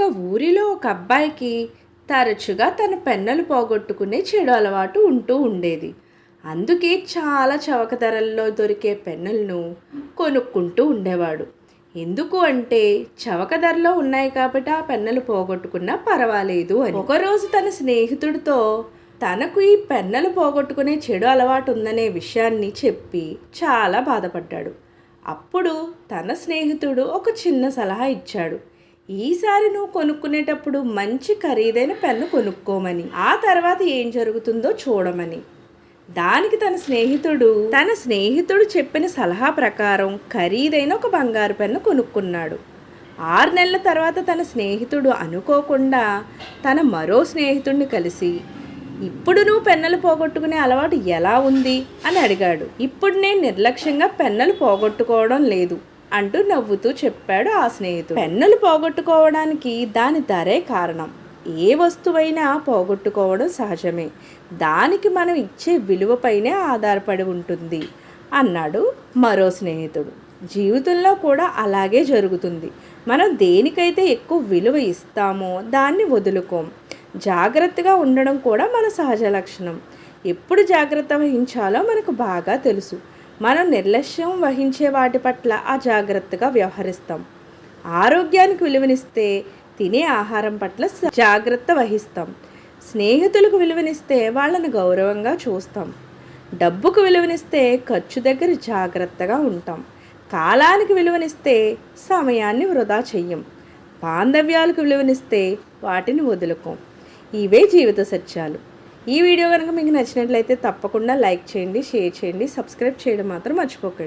ఒక ఊరిలో ఒక అబ్బాయికి తరచుగా తన పెన్నులు పోగొట్టుకునే చెడు అలవాటు ఉంటూ ఉండేది. అందుకే చాలా చవక ధరల్లో దొరికే పెన్నులను కొనుక్కుంటూ ఉండేవాడు. ఎందుకు అంటే చవక ధరలో ఉన్నాయి కాబట్టి ఆ పెన్నులు పోగొట్టుకున్నా పర్వాలేదు అని. ఒకరోజు తన స్నేహితుడితో తనకు ఈ పెన్నులు పోగొట్టుకునే చెడు అలవాటు ఉందనే విషయాన్ని చెప్పి చాలా బాధపడ్డాడు. అప్పుడు తన స్నేహితుడు ఒక చిన్న సలహా ఇచ్చాడు. ఈసారి నువ్వు కొనుక్కునేటప్పుడు మంచి ఖరీదైన పెన్ను కొనుక్కోమని ఆ తర్వాత ఏం జరుగుతుందో చూడమని. దానికి తన స్నేహితుడు తన స్నేహితుడు చెప్పిన సలహా ప్రకారం ఖరీదైన ఒక బంగారు పెన్ను కొనుక్కున్నాడు. ఆరు నెలల తర్వాత తన స్నేహితుడు అనుకోకుండా తన మరో స్నేహితుడిని కలిసి ఇప్పుడు నువ్వు పెన్నులు పోగొట్టుకునే అలవాటు ఎలా ఉంది? అని అడిగాడు. ఇప్పుడు నేను నిర్లక్ష్యంగా పెన్నులు పోగొట్టుకోవడం లేదు. అంటూ నవ్వుతూ చెప్పాడు ఆ స్నేహితుడు. పెన్నులు పోగొట్టుకోవడానికి దాని ధరే కారణం. ఏ వస్తువైనా పోగొట్టుకోవడం సహజమే. దానికి మనం ఇచ్చే విలువపైనే ఆధారపడి ఉంటుంది అన్నాడు మరో స్నేహితుడు. జీవితంలో కూడా అలాగే జరుగుతుంది. మనం దేనికైతే ఎక్కువ విలువ ఇస్తామో దాన్ని వదులుకోం. జాగ్రత్తగా ఉండడం కూడా మన సహజ లక్షణం. ఎప్పుడు జాగ్రత్త వహించాలో మనకు బాగా తెలుసు. మనం నిర్లక్ష్యం వహించే వాటి పట్ల అజాగ్రత్తగా వ్యవహరిస్తాం. ఆరోగ్యానికి విలువనిస్తే తినే ఆహారం పట్ల జాగ్రత్త వహిస్తాం. స్నేహితులకు విలువనిస్తే వాళ్ళని గౌరవంగా చూస్తాం. డబ్బుకు విలువనిస్తే ఖర్చు దగ్గర జాగ్రత్తగా ఉంటాం. కాలానికి విలువనిస్తే సమయాన్ని వృధా చెయ్యం. బాంధవ్యాలకు విలువనిస్తే వాటిని వదులుకోం. ఇవే జీవిత సత్యాలు. ఈ వీడియో కనుక మీకు నచ్చినట్లయితే తప్పకుండా లైక్ చేయండి షేర్ చేయండి సబ్స్క్రైబ్ చేయడం మాత్రం మర్చిపోకండి.